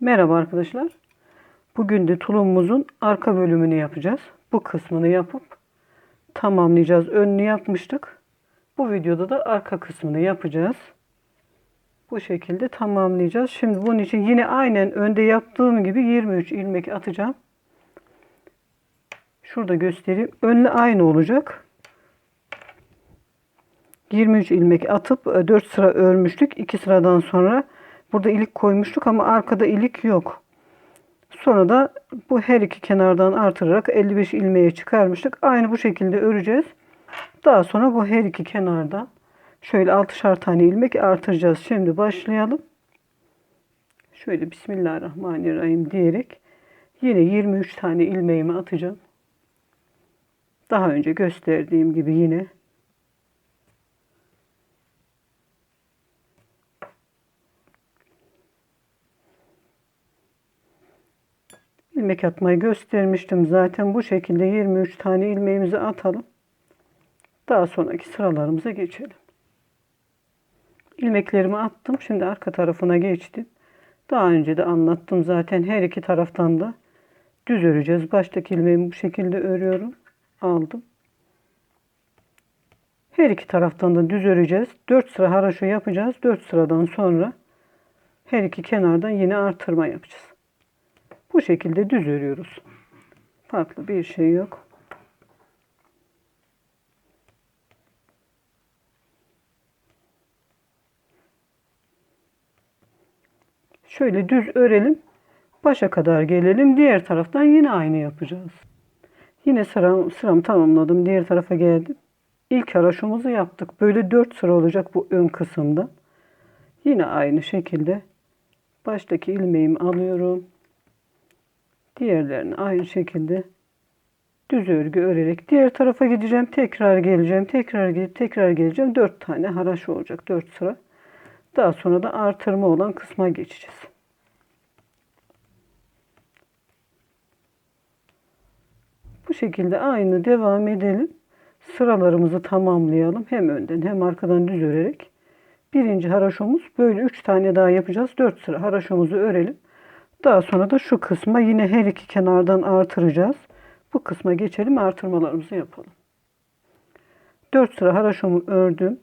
Merhaba arkadaşlar. Bugün de tulumumuzun arka bölümünü yapacağız. Bu kısmını yapıp tamamlayacağız. Önünü yapmıştık. Bu videoda da arka kısmını yapacağız. Bu şekilde tamamlayacağız. Şimdi bunun için yine aynen önde yaptığım gibi 23 ilmek atacağım. Şurada göstereyim. Önle aynı olacak. 23 ilmek atıp 4 sıra örmüştük. 2 sıradan sonra burada ilik koymuştuk ama arkada ilik yok. Sonra da bu her iki kenardan artırarak 55 ilmeğe çıkarmıştık. Aynı bu şekilde öreceğiz. Daha sonra bu her iki kenardan şöyle 6'şar tane ilmek artıracağız. Şimdi başlayalım. Şöyle Bismillahirrahmanirrahim diyerek yine 23 tane ilmeğimi atacağım. Daha önce gösterdiğim gibi yine ilmek atmayı göstermiştim. Zaten bu şekilde 23 tane ilmeğimizi atalım. Daha sonraki sıralarımıza geçelim. İlmeklerimi attım. Şimdi arka tarafına geçtim. Daha önce de anlattım zaten her iki taraftan da düz öreceğiz. Baştaki ilmeğimi bu şekilde örüyorum. Aldım. Her iki taraftan da düz öreceğiz. 4 sıra haraşo yapacağız. 4 sıradan sonra her iki kenardan yine artırma yapacağız. Bu şekilde düz örüyoruz. Farklı bir şey yok. Şöyle düz örelim. Başa kadar gelelim. Diğer taraftan yine aynı yapacağız. Yine sıram, sıramı tamamladım. Diğer tarafa geldim. İlk haraşomuzu yaptık. Böyle 4 sıra olacak bu ön kısımda. Yine aynı şekilde baştaki ilmeğimi alıyorum. Diğerlerini aynı şekilde düz örgü örerek diğer tarafa gideceğim. Tekrar geleceğim. Tekrar gidip tekrar geleceğim. 4 tane haraş olacak. 4 sıra. Daha sonra da artırma olan kısma geçeceğiz. Bu şekilde aynı devam edelim. Sıralarımızı tamamlayalım. Hem önden hem arkadan düz örerek. Birinci haraşomuz böyle 3 tane daha yapacağız. 4 sıra haraşomuzu örelim. Daha sonra da şu kısma yine her iki kenardan artıracağız. Bu kısma geçelim artırmalarımızı yapalım. 4 sıra haraşomu ördüm.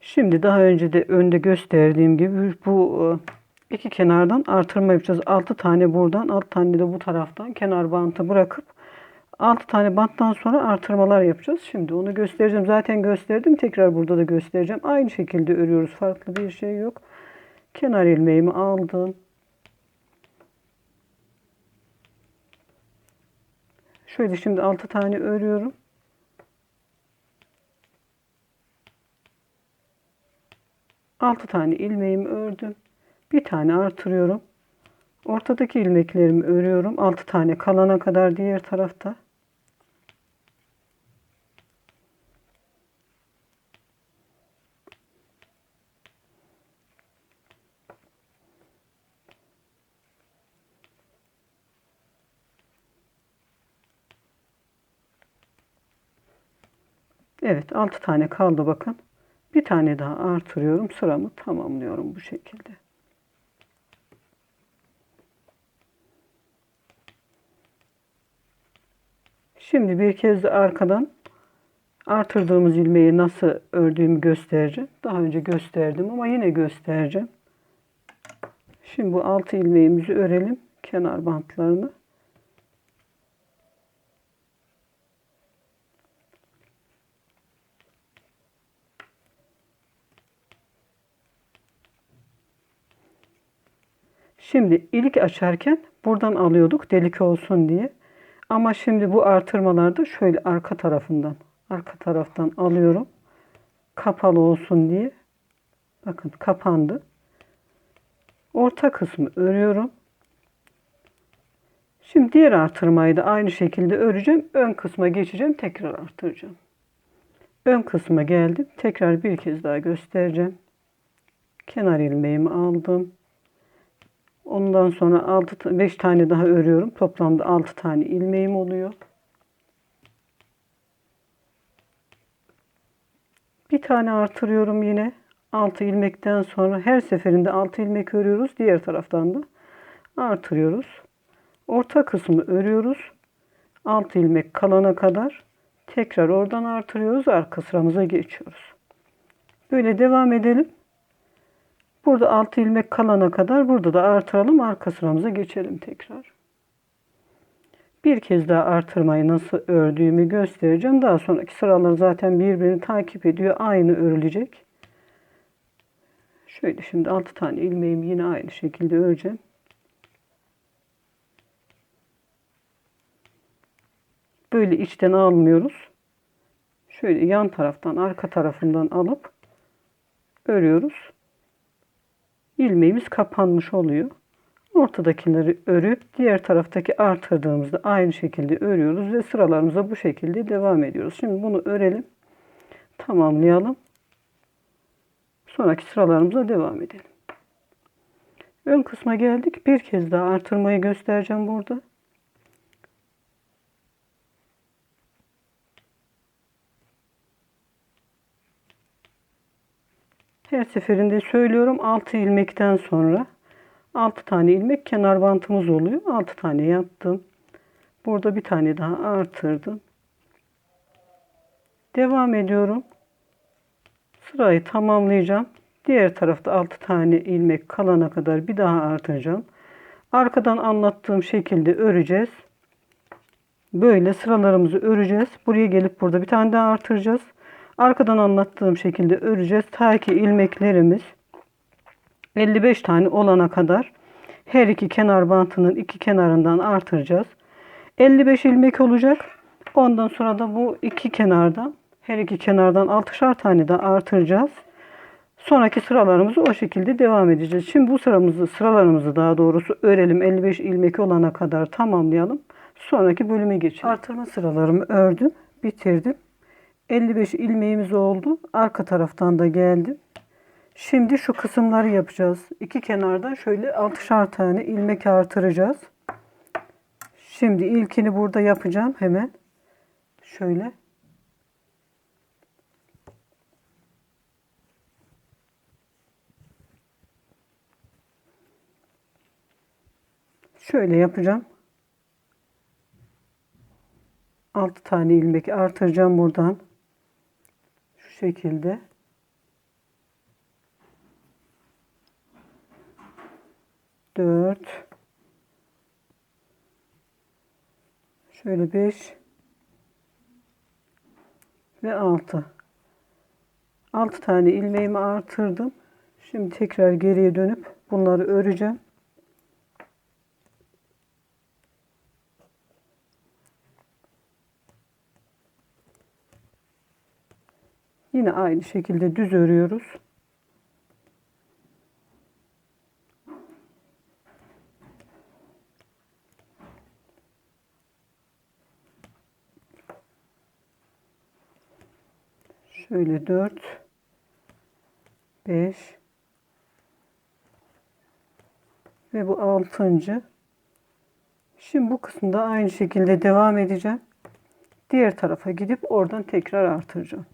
Şimdi daha önce de önde gösterdiğim gibi bu e, iki kenardan artırma yapacağız. 6 tane buradan 6 tane de bu taraftan kenar bantı bırakıp 6 tane banttan sonra artırmalar yapacağız. Şimdi onu göstereceğim. Zaten gösterdim. Tekrar burada da göstereceğim. Aynı şekilde örüyoruz. Farklı bir şey yok. Kenar ilmeğimi aldım. Şöyle şimdi 6 tane örüyorum. Altı tane ilmeğimi ördüm. Bir tane artırıyorum. Ortadaki ilmeklerimi örüyorum. 6 tane kalana kadar diğer tarafta. Evet 6 tane kaldı bakın. Bir tane daha artırıyorum. Sıramı tamamlıyorum bu şekilde. Şimdi bir kez de arkadan artırdığımız ilmeği nasıl ördüğümü göstereceğim. Daha önce gösterdim ama yine göstereceğim. Şimdi bu altı ilmeğimizi örelim. Kenar bantlarını. Şimdi ilik açarken buradan alıyorduk delik olsun diye. Ama şimdi bu artırmalarda şöyle arka tarafından, arka taraftan alıyorum. Kapalı olsun diye. Bakın kapandı. Orta kısmı örüyorum. Şimdi diğer artırmayı da aynı şekilde öreceğim. Ön kısma geçeceğim. Tekrar artıracağım. Ön kısma geldim. Tekrar bir kez daha göstereceğim. Kenar ilmeğimi aldım. Ondan sonra 6 5 tane daha örüyorum. Toplamda 6 tane ilmeğim oluyor. Bir tane artırıyorum yine. 6 ilmekten sonra her seferinde 6 ilmek örüyoruz. Diğer taraftan da artırıyoruz. Orta kısmı örüyoruz. 6 ilmek kalana kadar tekrar oradan artırıyoruz. Arka sıramıza geçiyoruz. Böyle devam edelim. Burada 6 ilmek kalana kadar burada da artıralım. Arka sıramıza geçelim tekrar. Bir kez daha artırmayı nasıl ördüğümü göstereceğim. Daha sonraki sıralar zaten birbirini takip ediyor. Aynı örülecek. Şöyle şimdi 6 tane ilmeğimi yine aynı şekilde öreceğim. Böyle içten almıyoruz. Şöyle yan taraftan arka tarafından alıp örüyoruz. İlmeğimiz kapanmış oluyor. Ortadakileri örüp diğer taraftaki artırdığımızda aynı şekilde örüyoruz ve sıralarımıza bu şekilde devam ediyoruz. Şimdi bunu örelim. Tamamlayalım. Sonraki sıralarımıza devam edelim. Ön kısma geldik. Bir kez daha artırmayı göstereceğim burada. Her seferinde söylüyorum 6 ilmekten sonra 6 tane ilmek kenar bantımız oluyor. 6 tane yaptım. Burada bir tane daha artırdım. Devam ediyorum. Sırayı tamamlayacağım. Diğer tarafta 6 tane ilmek kalana kadar bir daha artıracağım. Arkadan anlattığım şekilde öreceğiz. Böyle sıralarımızı öreceğiz. Buraya gelip burada bir tane daha artıracağız. Arkadan anlattığım şekilde öreceğiz. Ta ki ilmeklerimiz 55 tane olana kadar her iki kenar bantının iki kenarından artıracağız. 55 ilmek olacak. Ondan sonra da bu iki kenardan her iki kenardan 6'şar tane de artıracağız. Sonraki sıralarımızı o şekilde devam edeceğiz. Şimdi bu sıramızı sıralarımızı daha doğrusu örelim. 55 ilmek olana kadar tamamlayalım. Sonraki bölüme geçelim. Artırma sıralarımı ördüm, bitirdim. 55 ilmeğimiz oldu. Arka taraftan da geldim. Şimdi şu kısımları yapacağız. İki kenardan şöyle 6'şar tane ilmek artıracağız. Şimdi ilkini burada yapacağım hemen. Şöyle. Şöyle yapacağım. 6 tane ilmek artıracağım buradan. Şekilde. Dört. Şöyle beş. Ve altı. Altı tane ilmeğimi artırdım. Şimdi tekrar geriye dönüp bunları öreceğim. Yine aynı şekilde düz örüyoruz. Şöyle 4 5 ve bu 6. Şimdi bu kısımda aynı şekilde devam edeceğim. Diğer tarafa gidip oradan tekrar artıracağım.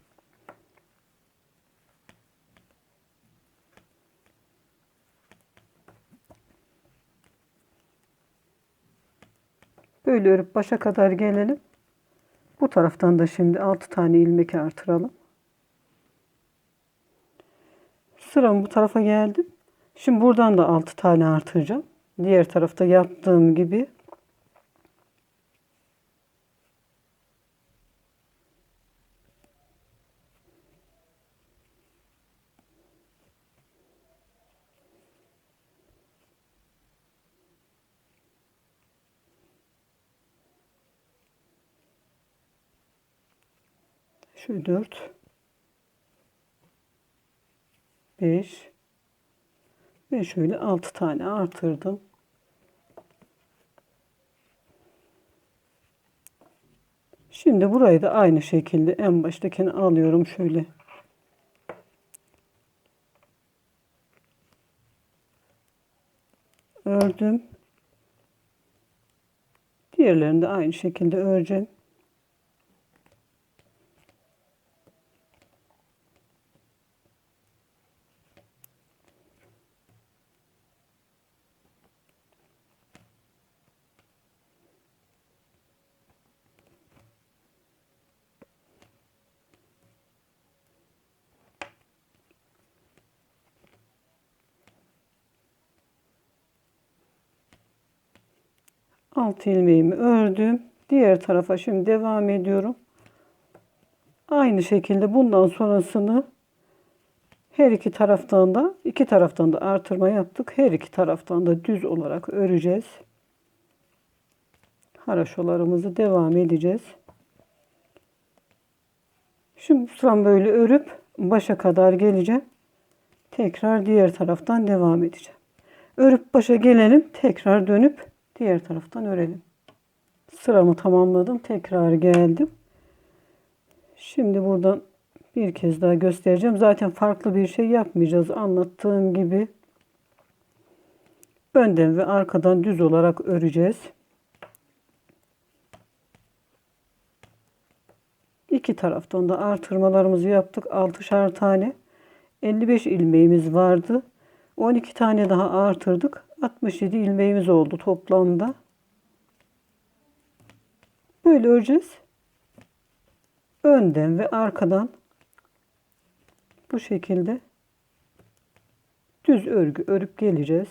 Böyle örüp başa kadar gelelim. Bu taraftan da şimdi 6 tane ilmek artıralım. Sıram bu tarafa geldim. Şimdi buradan da 6 tane artıracağım. Diğer tarafta yaptığım gibi. Şu 4 5 ve şöyle 6 tane artırdım. Şimdi burayı da aynı şekilde en baştakini alıyorum şöyle. Ördüm. Diğerlerini de aynı şekilde öreceğim. Alt ilmeğimi ördüm. Diğer tarafa şimdi devam ediyorum. Aynı şekilde bundan sonrasını her iki taraftan da iki taraftan da artırma yaptık. Her iki taraftan da düz olarak öreceğiz. Haraşolarımızı devam edeceğiz. Şimdi sıram böyle örüp başa kadar geleceğim. Tekrar diğer taraftan devam edeceğim. Örüp başa gelelim. Tekrar dönüp diğer taraftan örelim. Sıramı tamamladım. Tekrar geldim. Şimdi buradan bir kez daha göstereceğim. Zaten farklı bir şey yapmayacağız. Anlattığım gibi önden ve arkadan düz olarak öreceğiz. İki taraftan da artırmalarımızı yaptık. 6'şar tane. 55 ilmeğimiz vardı. 12 tane daha artırdık. 67 ilmeğimiz oldu toplamda. Böyle öreceğiz. Önden ve arkadan bu şekilde düz örgü örüp geleceğiz.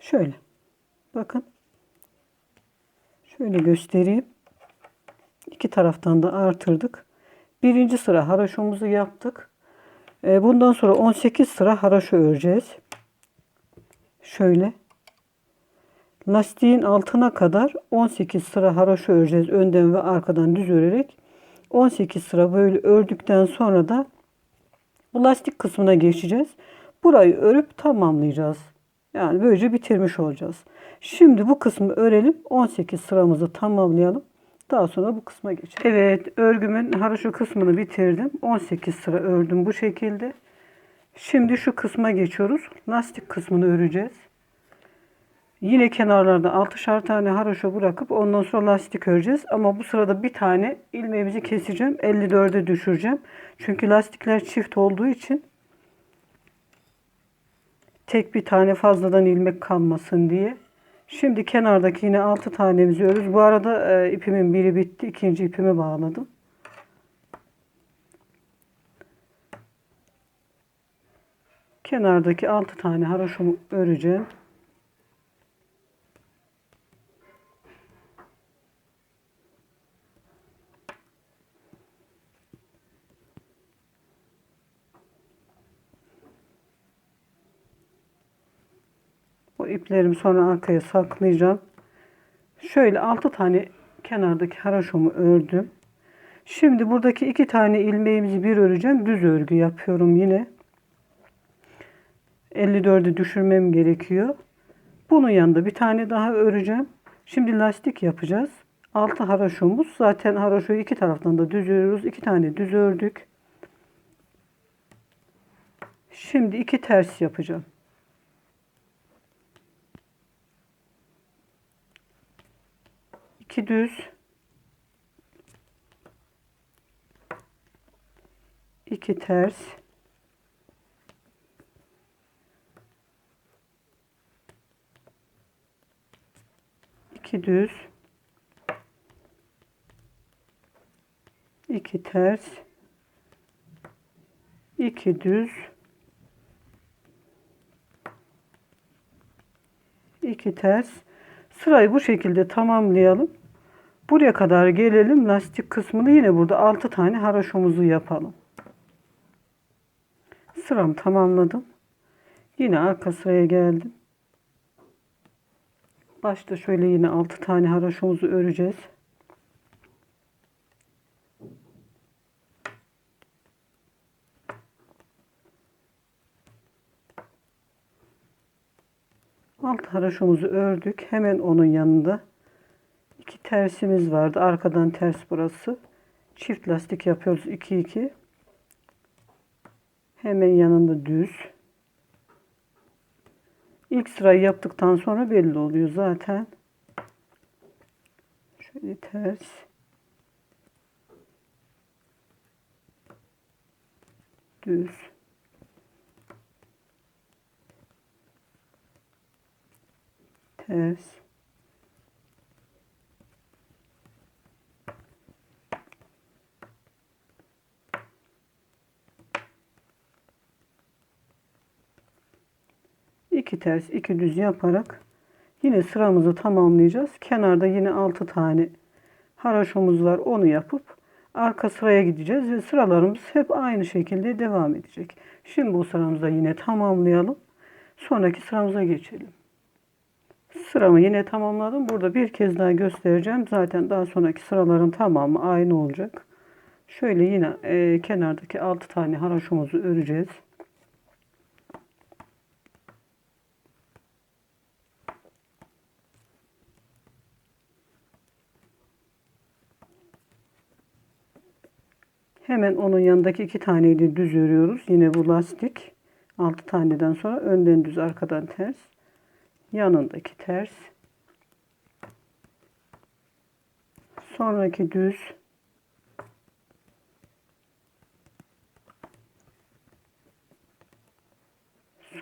Şöyle. Bakın. Şöyle göstereyim. İki taraftan da artırdık. Birinci sıra haraşomuzu yaptık. Ee, bundan sonra 18 sıra haraşo öreceğiz. Şöyle. Lastiğin altına kadar 18 sıra haraşo öreceğiz. Önden ve arkadan düz örerek. 18 sıra böyle ördükten sonra da bu lastik kısmına geçeceğiz. Burayı örüp tamamlayacağız. Yani böylece bitirmiş olacağız. Şimdi bu kısmı örelim. 18 sıramızı tamamlayalım. Daha sonra bu kısma geçelim. Evet örgümün haraşo kısmını bitirdim. 18 sıra ördüm bu şekilde. Şimdi şu kısma geçiyoruz. Lastik kısmını öreceğiz. Yine kenarlarda 6'şar tane haraşo bırakıp ondan sonra lastik öreceğiz. Ama bu sırada bir tane ilmeğimizi keseceğim. 54'e düşüreceğim. Çünkü lastikler çift olduğu için tek bir tane fazladan ilmek kalmasın diye. Şimdi kenardaki yine 6 tanemizi örüyoruz. Bu arada e, ipimin biri bitti. ikinci ipimi bağladım. Kenardaki 6 tane haroşumu öreceğim. O iplerimi sonra arkaya saklayacağım. Şöyle 6 tane kenardaki haraşomu ördüm. Şimdi buradaki iki tane ilmeğimizi bir öreceğim. Düz örgü yapıyorum yine. 54'ü düşürmem gerekiyor. Bunun yanında bir tane daha öreceğim. Şimdi lastik yapacağız. 6 haraşomuz. Zaten haraşoyu iki taraftan da düz örüyoruz. İki tane düz ördük. Şimdi iki ters yapacağım. İki düz. İki ters. İki düz. İki ters. İki düz. İki ters. Sırayı bu şekilde tamamlayalım Buraya kadar gelelim. Lastik kısmını yine burada 6 tane haraşomuzu yapalım. Sıramı tamamladım. Yine arka sıraya geldim. Başta şöyle yine 6 tane haraşomuzu öreceğiz. Alt haraşomuzu ördük. Hemen onun yanında tersimiz vardı. Arkadan ters burası. Çift lastik yapıyoruz 2 2. Hemen yanında düz. İlk sırayı yaptıktan sonra belli oluyor zaten. Şöyle ters. Düz. Ters. İki ters iki düz yaparak yine sıramızı tamamlayacağız. Kenarda yine 6 tane haraşomuz var. Onu yapıp arka sıraya gideceğiz ve sıralarımız hep aynı şekilde devam edecek. Şimdi bu sıramızda yine tamamlayalım. Sonraki sıramıza geçelim. Sıramı yine tamamladım. Burada bir kez daha göstereceğim. Zaten daha sonraki sıraların tamamı aynı olacak. Şöyle yine e, kenardaki 6 tane haraşomuzu öreceğiz. Hemen onun yanındaki iki taneyi de düz örüyoruz. Yine bu lastik. 6 taneden sonra önden düz arkadan ters. Yanındaki ters. Sonraki düz.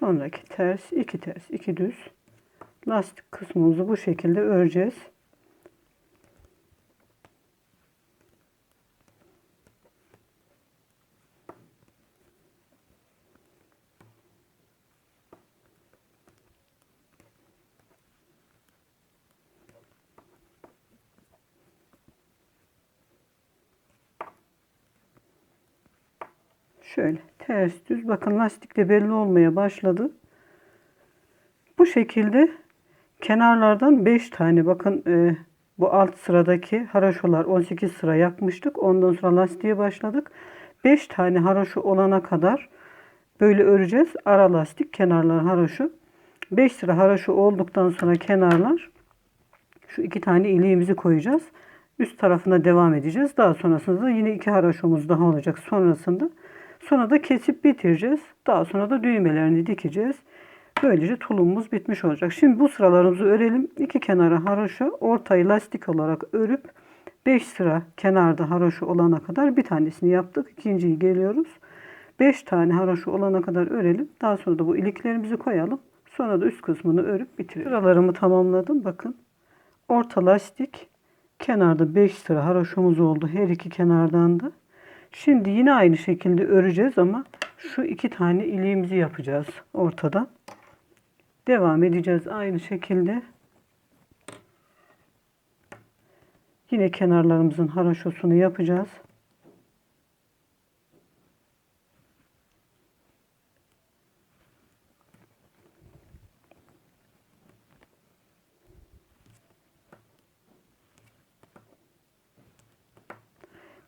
Sonraki ters, iki ters, iki düz. Lastik kısmımızı bu şekilde öreceğiz. Şöyle ters düz. Bakın lastik de belli olmaya başladı. Bu şekilde kenarlardan 5 tane bakın e, bu alt sıradaki haraşolar 18 sıra yapmıştık. Ondan sonra lastiğe başladık. 5 tane haraşo olana kadar böyle öreceğiz. Ara lastik kenarlar haraşo. 5 sıra haraşo olduktan sonra kenarlar şu iki tane iliğimizi koyacağız. Üst tarafına devam edeceğiz. Daha sonrasında yine iki haraşomuz daha olacak. Sonrasında Sonra da kesip bitireceğiz. Daha sonra da düğmelerini dikeceğiz. Böylece tulumumuz bitmiş olacak. Şimdi bu sıralarımızı örelim. İki kenara haroşa, ortayı lastik olarak örüp 5 sıra kenarda haroşa olana kadar bir tanesini yaptık. İkinciyi geliyoruz. 5 tane haroşa olana kadar örelim. Daha sonra da bu iliklerimizi koyalım. Sonra da üst kısmını örüp bitirelim. Sıralarımı tamamladım. Bakın. Orta lastik. Kenarda 5 sıra haroşamız oldu. Her iki kenardan da. Şimdi yine aynı şekilde öreceğiz ama şu iki tane iliğimizi yapacağız ortadan. Devam edeceğiz aynı şekilde. Yine kenarlarımızın haraşosunu yapacağız.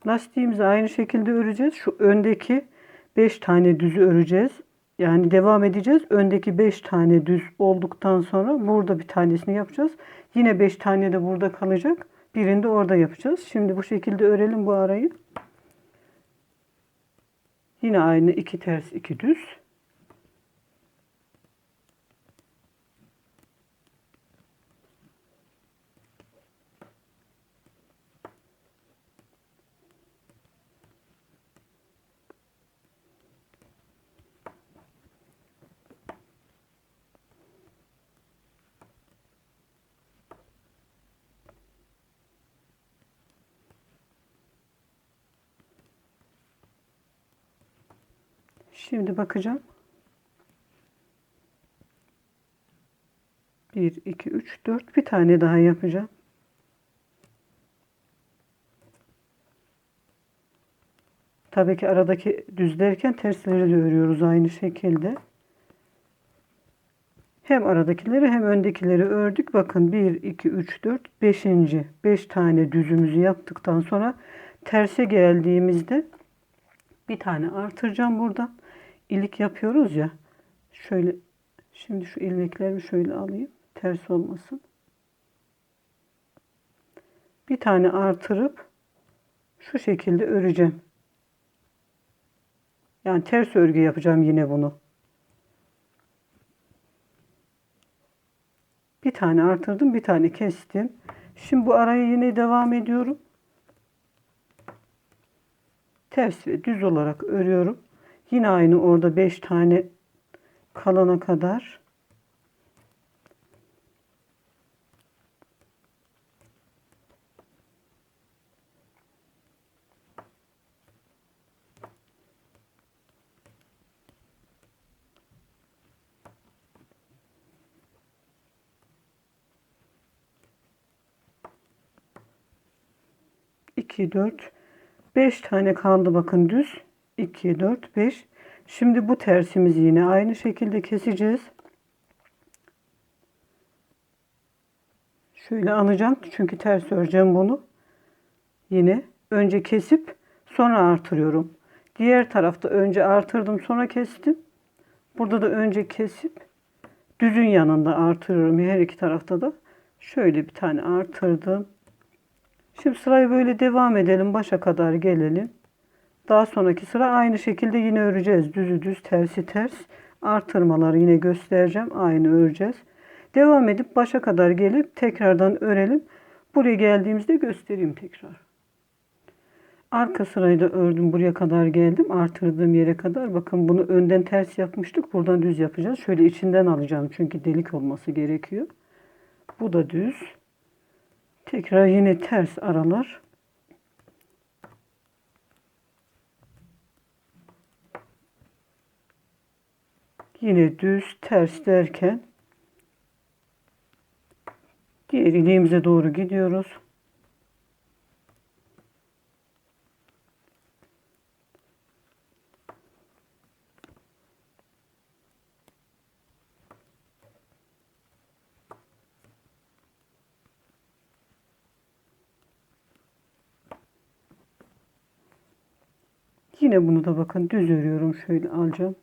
Lastiğimizi aynı şekilde öreceğiz. Şu öndeki 5 tane düzü öreceğiz. Yani devam edeceğiz. Öndeki 5 tane düz olduktan sonra burada bir tanesini yapacağız. Yine 5 tane de burada kalacak. Birini de orada yapacağız. Şimdi bu şekilde örelim bu arayı. Yine aynı iki ters iki düz. Şimdi bakacağım. 1, 2, 3, 4 bir tane daha yapacağım. Tabii ki aradaki düzlerken tersleri de örüyoruz aynı şekilde. Hem aradakileri hem öndekileri ördük. Bakın 1, 2, 3, 4, 5. 5 tane düzümüzü yaptıktan sonra terse geldiğimizde bir tane artıracağım buradan ilik yapıyoruz ya. Şöyle şimdi şu ilmeklerimi şöyle alayım. Ters olmasın. Bir tane artırıp şu şekilde öreceğim. Yani ters örgü yapacağım yine bunu. Bir tane artırdım, bir tane kestim. Şimdi bu arayı yine devam ediyorum. Ters ve düz olarak örüyorum. Yine aynı orada 5 tane kalana kadar. İki dört beş tane kaldı bakın düz. 2, 4, 5. Şimdi bu tersimizi yine aynı şekilde keseceğiz. Şöyle alacağım çünkü ters öreceğim bunu. Yine önce kesip sonra artırıyorum. Diğer tarafta önce artırdım sonra kestim. Burada da önce kesip düzün yanında artırıyorum her iki tarafta da. Şöyle bir tane artırdım. Şimdi sırayı böyle devam edelim. Başa kadar gelelim. Daha sonraki sıra aynı şekilde yine öreceğiz. Düzü düz, tersi ters. Artırmaları yine göstereceğim. Aynı öreceğiz. Devam edip başa kadar gelip tekrardan örelim. Buraya geldiğimizde göstereyim tekrar. Arka sırayı da ördüm. Buraya kadar geldim. Artırdığım yere kadar. Bakın bunu önden ters yapmıştık. Buradan düz yapacağız. Şöyle içinden alacağım. Çünkü delik olması gerekiyor. Bu da düz. Tekrar yine ters aralar. Yine düz ters derken diğer iliğimize doğru gidiyoruz. Yine bunu da bakın düz örüyorum. Şöyle alacağım.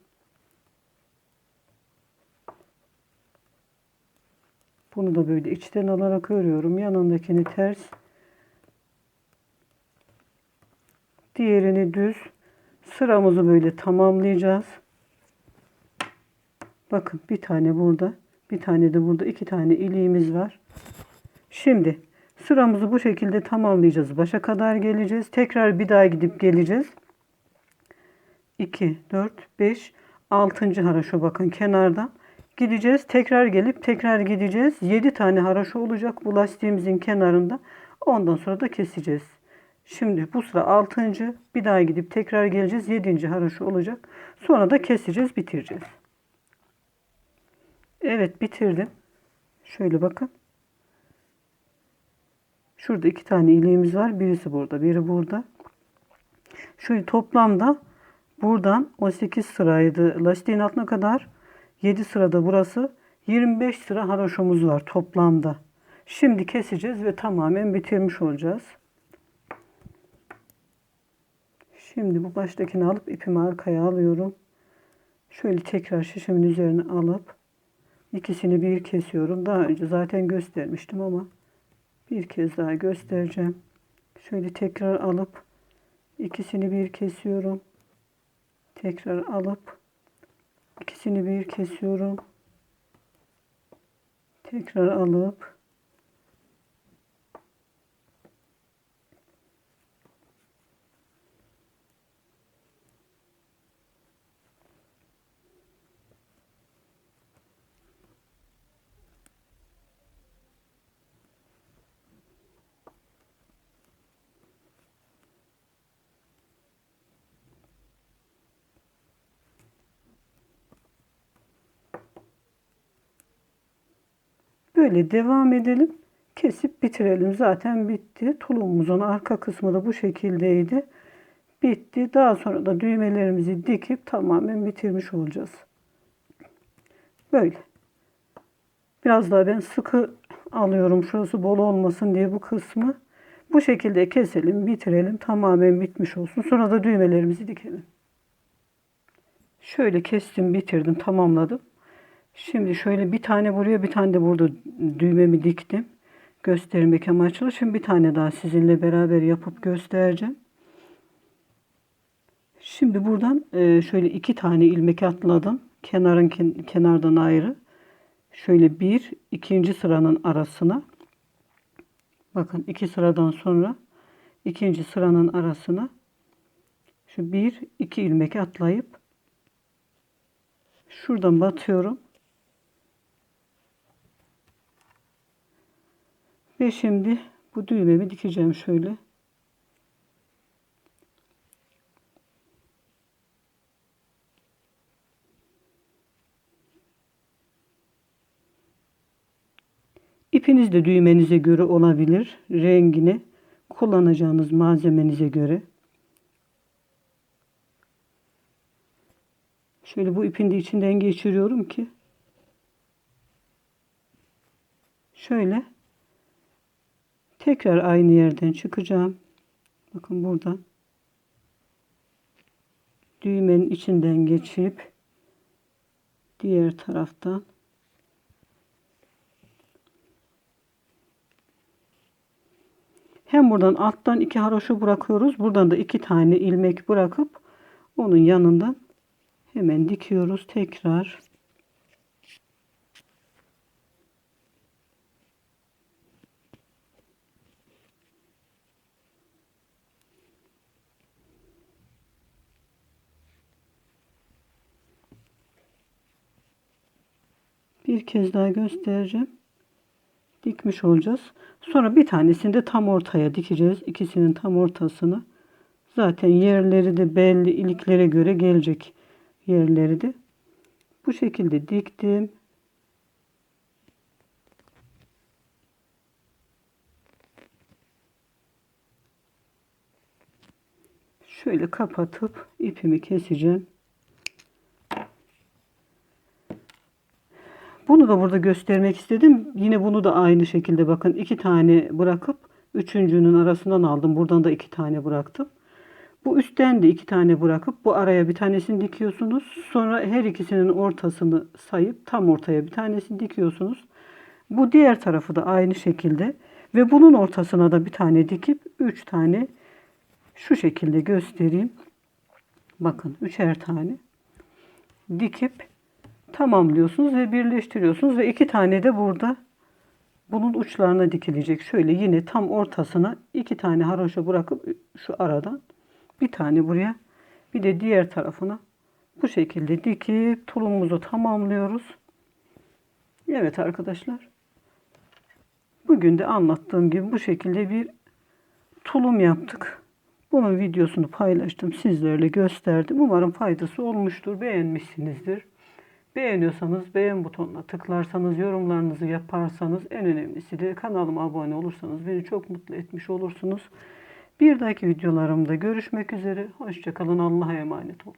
Bunu da böyle içten alarak örüyorum. Yanındakini ters. Diğerini düz. Sıramızı böyle tamamlayacağız. Bakın bir tane burada. Bir tane de burada. iki tane iliğimiz var. Şimdi sıramızı bu şekilde tamamlayacağız. Başa kadar geleceğiz. Tekrar bir daha gidip geleceğiz. 2, 4, 5, 6. haraşo bakın kenardan. Gideceğiz. Tekrar gelip tekrar gideceğiz. 7 tane haraşo olacak bu lastiğimizin kenarında. Ondan sonra da keseceğiz. Şimdi bu sıra 6. Bir daha gidip tekrar geleceğiz. 7. haraşo olacak. Sonra da keseceğiz, bitireceğiz. Evet, bitirdim. Şöyle bakın. Şurada iki tane iliğimiz var. Birisi burada, biri burada. Şöyle toplamda Buradan 18 sıraydı. Lastiğin altına kadar 7 sırada burası. 25 sıra haroşomuz var toplamda. Şimdi keseceğiz ve tamamen bitirmiş olacağız. Şimdi bu baştakini alıp ipimi arkaya alıyorum. Şöyle tekrar şişimin üzerine alıp ikisini bir kesiyorum. Daha önce zaten göstermiştim ama bir kez daha göstereceğim. Şöyle tekrar alıp ikisini bir kesiyorum tekrar alıp ikisini bir kesiyorum. Tekrar alıp Böyle devam edelim. Kesip bitirelim. Zaten bitti. Tulumumuzun arka kısmı da bu şekildeydi. Bitti. Daha sonra da düğmelerimizi dikip tamamen bitirmiş olacağız. Böyle. Biraz daha ben sıkı alıyorum. Şurası bol olmasın diye bu kısmı. Bu şekilde keselim, bitirelim. Tamamen bitmiş olsun. Sonra da düğmelerimizi dikelim. Şöyle kestim, bitirdim, tamamladım. Şimdi şöyle bir tane buraya bir tane de burada düğmemi diktim. Göstermek amaçlı. Şimdi bir tane daha sizinle beraber yapıp göstereceğim. Şimdi buradan e, şöyle iki tane ilmek atladım. Kenarın kenardan ayrı. Şöyle bir ikinci sıranın arasına. Bakın iki sıradan sonra ikinci sıranın arasına şu bir iki ilmek atlayıp şuradan batıyorum. Ve şimdi bu düğmemi dikeceğim şöyle. İpiniz de düğmenize göre olabilir. Rengini kullanacağınız malzemenize göre şöyle bu ipin de içinden geçiriyorum ki şöyle tekrar aynı yerden çıkacağım. Bakın buradan düğmenin içinden geçip diğer taraftan hem buradan alttan iki haroşa bırakıyoruz. Buradan da iki tane ilmek bırakıp onun yanından hemen dikiyoruz tekrar. Bir kez daha göstereceğim. Dikmiş olacağız. Sonra bir tanesini de tam ortaya dikeceğiz. İkisinin tam ortasını. Zaten yerleri de belli iliklere göre gelecek yerleri de. Bu şekilde diktim. Şöyle kapatıp ipimi keseceğim. Bunu da burada göstermek istedim. Yine bunu da aynı şekilde bakın iki tane bırakıp üçüncünün arasından aldım. Buradan da iki tane bıraktım. Bu üstten de iki tane bırakıp bu araya bir tanesini dikiyorsunuz. Sonra her ikisinin ortasını sayıp tam ortaya bir tanesini dikiyorsunuz. Bu diğer tarafı da aynı şekilde ve bunun ortasına da bir tane dikip üç tane şu şekilde göstereyim. Bakın üçer tane dikip tamamlıyorsunuz ve birleştiriyorsunuz ve iki tane de burada bunun uçlarına dikilecek. Şöyle yine tam ortasına iki tane haroşa bırakıp şu aradan bir tane buraya bir de diğer tarafına bu şekilde dikip tulumumuzu tamamlıyoruz. Evet arkadaşlar. Bugün de anlattığım gibi bu şekilde bir tulum yaptık. Bunun videosunu paylaştım. Sizlerle gösterdim. Umarım faydası olmuştur. Beğenmişsinizdir. Beğeniyorsanız beğen butonuna tıklarsanız, yorumlarınızı yaparsanız en önemlisi de kanalıma abone olursanız beni çok mutlu etmiş olursunuz. Bir dahaki videolarımda görüşmek üzere. Hoşçakalın. Allah'a emanet olun.